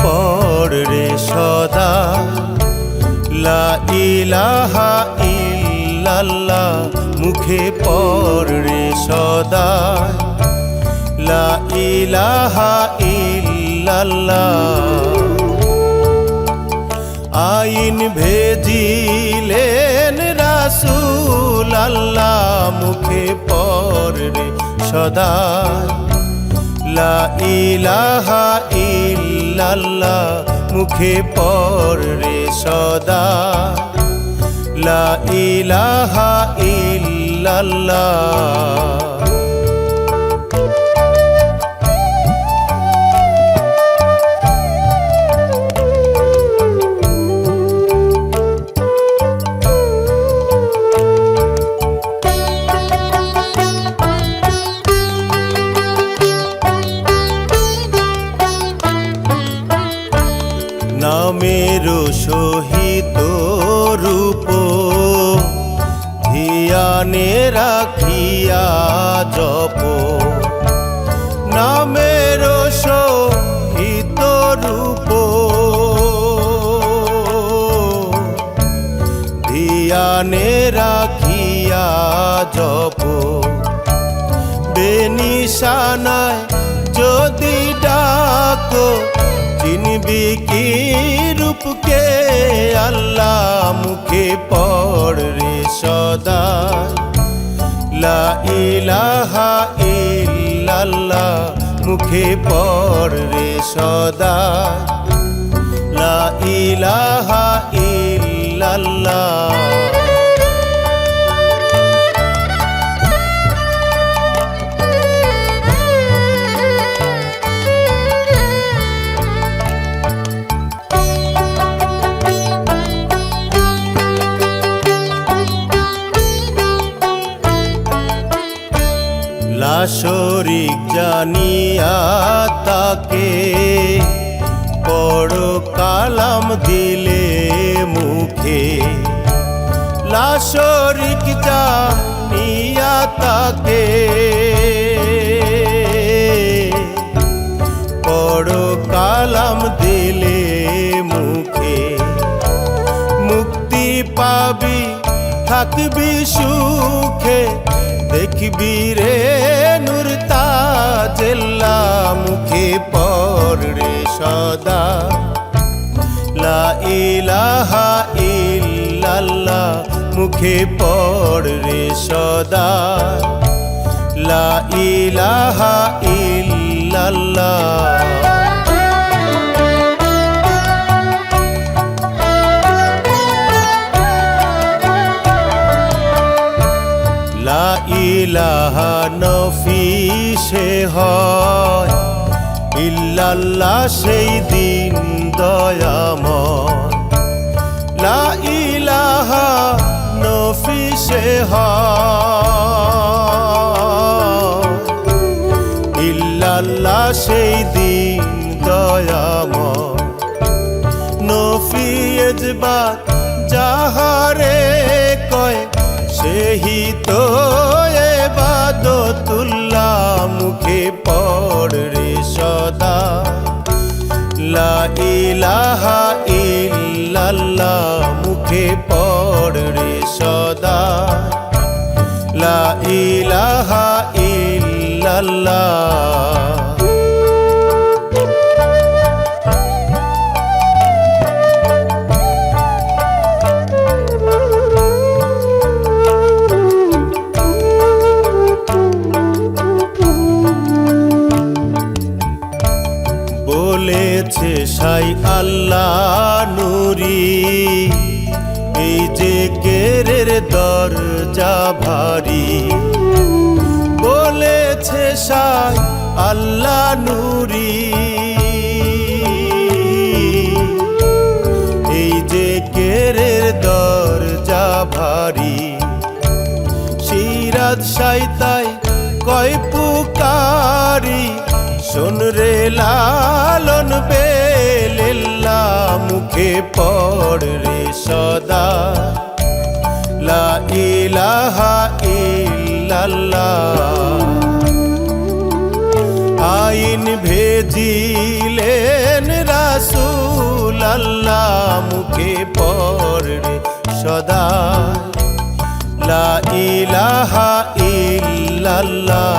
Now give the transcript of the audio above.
পড় রে সদা। লা ইলাহা ইল্লাল্লাহ, মুখে পড় রে সদা। লা ইলাহা ইল্লাল্লাহ, আইন ভেজিলেন রাসূল আল্লাহ মুখে পড় রে সদা। লা ইলাহা ইল্লাল্লাহ মুখে পর রে সদা। লা ইলাহা ইল্লাল্লাহ। ধিয়ানে রাখিয়া জপ। নামের সহিত রূপ। ধিয়ানে রাখিয়া জপ। বেনিশানায় যদি ডাকো, চিনবি কি রূপকে আল্লাহ মুখে পড় সদা লা ইলাহা ইল্লাল্লাহ মুখে পড় রে সদা লা ইলাহা ইল্লাল্লাহ লাশরিক জানিয়া তাকে পড় কালাম দিলে মুখে। লাশরিক জানিয়া তাকে পড় কালাম দিলে মুখে। মুক্তি পাবি, থাকবি সুখে, দেখবি রে ইলাহা ইল্লাল্লাহ মুখে পড় রে সদা। লা ইলাহা ইল্লাল্লাহ। ইলাহা নফি সে হয়। ইল্লাল্লাহ, সেই দিন দয়াময়। লা ইলাহা, নফি সে ইল্লাল্লাহ, সেই দিন দয়াময়। নফিয়েজবাদ যাহারে কয় সেহি তো পড় সদা। লা ইলাহা ইল্লাল্লাহ। বলেছে সাই আল্লাহ নুরি। দরজা ভারী। বলেছে সাই আল্লাহ নুরি। এই যে কেরের দরজা ভারী, সিরাজ সাইতাই কয় পুকারি, শোন রে লালন বেলেল্লা, মুখে পড় রে সদা। ইলাহা ইল্লাল্লাহ। আইন ভেজিলেন রাসুল আল্লাহ মুখে পড়ে সদা। লা ইলাহা ইল্লাল্লাহ।